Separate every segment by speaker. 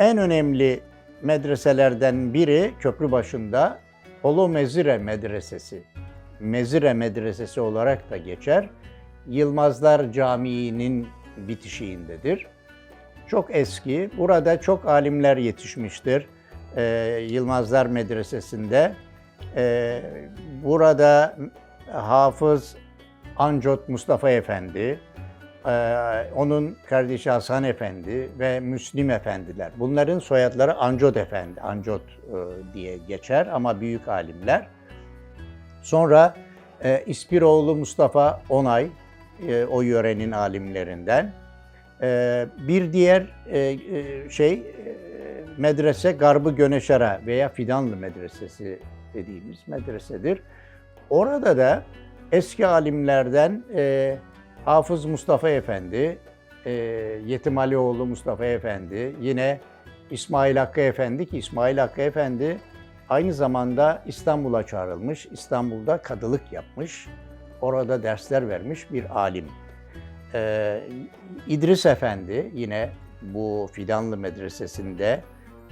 Speaker 1: En önemli medreselerden biri Köprübaşı'nda Holo Mezire Medresesi. Mezire Medresesi olarak da geçer. Yılmazlar Camii'nin bitişiğindedir. Çok eski. Burada çok alimler yetişmiştir. Ee, Yılmazlar Medresesi'nde. Ee, burada Hafız Ancot Mustafa Efendi, ee, onun kardeşi Hasan Efendi ve Müslim Efendiler. Bunların soyadları Ancot Efendi, Ancot e, diye geçer ama büyük alimler. Sonra e, İspiroğlu Mustafa Onay, e, o yörenin alimlerinden. E, bir diğer e, e, şey e, medrese Garbı Göneşara veya Fidanlı Medresesi dediğimiz medresedir. Orada da eski alimlerden e, Hafız Mustafa Efendi, e, Yetim Alioğlu Mustafa Efendi, yine İsmail Hakkı Efendi ki İsmail Hakkı Efendi aynı zamanda İstanbul'a çağrılmış, İstanbul'da kadılık yapmış, orada dersler vermiş bir alim. Ee, İdris Efendi yine bu Fidanlı Medresesi'nde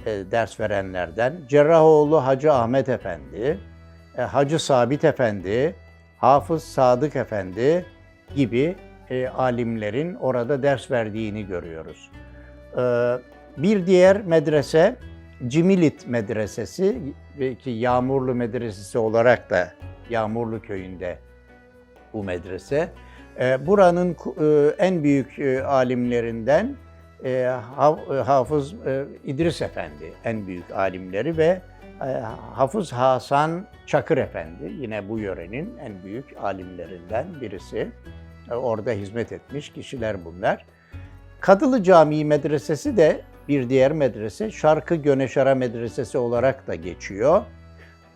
Speaker 1: e, ders verenlerden. Cerrahoğlu Hacı Ahmet Efendi, e, Hacı Sabit Efendi, Hafız Sadık Efendi gibi e, alimlerin orada ders verdiğini görüyoruz. Ee, bir diğer medrese Cimilit Medresesi ve ki Yağmurlu Medresesi olarak da Yağmurlu köyünde bu medrese. Ee, buranın e, en büyük e, alimlerinden e, e, Hafız e, İdris Efendi en büyük alimleri ve e, Hafız Hasan Çakır Efendi yine bu yörenin en büyük alimlerinden birisi. E, Orada hizmet etmiş kişiler bunlar. Kadılı Camii Medresesi de bir diğer medrese Şarkı Göneşara Medresesi olarak da geçiyor.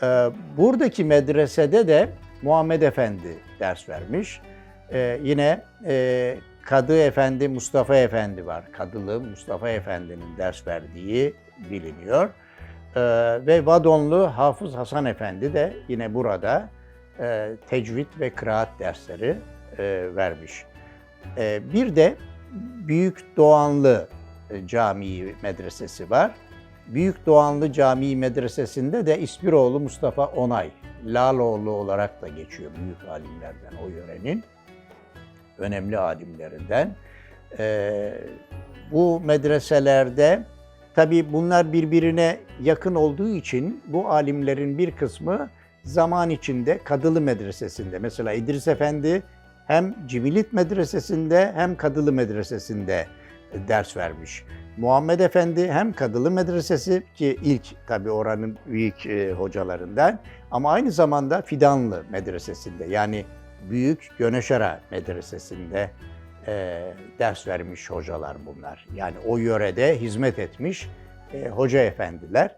Speaker 1: Ee, Buradaki medresede de Muhammed Efendi ders vermiş. Ee, Yine e, Kadı Efendi Mustafa Efendi var. Kadılı Mustafa Efendi'nin ders verdiği biliniyor. Ve Vadonlu Hafız Hasan Efendi de yine burada e, tecvid ve kıraat dersleri e, vermiş. E, Bir de Büyük Doğanlı e, Camii Medresesi var. Büyük Doğanlı Camii Medresesi'nde de İspiroğlu Mustafa Onay, Laloğlu olarak da geçiyor büyük alimlerden o yörenin. Önemli alimlerinden. E, bu medreselerde tabi bunlar birbirine yakın olduğu için bu alimlerin bir kısmı zaman içinde Kadılı Medresesi'nde. Mesela İdris Efendi hem Cimilit Medresesi'nde hem Kadılı Medresesi'nde ders vermiş. Muhammed Efendi hem Kadılı Medresesi ki ilk tabi oranın büyük e, hocalarından ama aynı zamanda Fidanlı Medresesi'nde yani Büyük Göneşara Medresesi'nde e, ders vermiş hocalar bunlar. Yani o yörede hizmet etmiş e, hoca efendiler.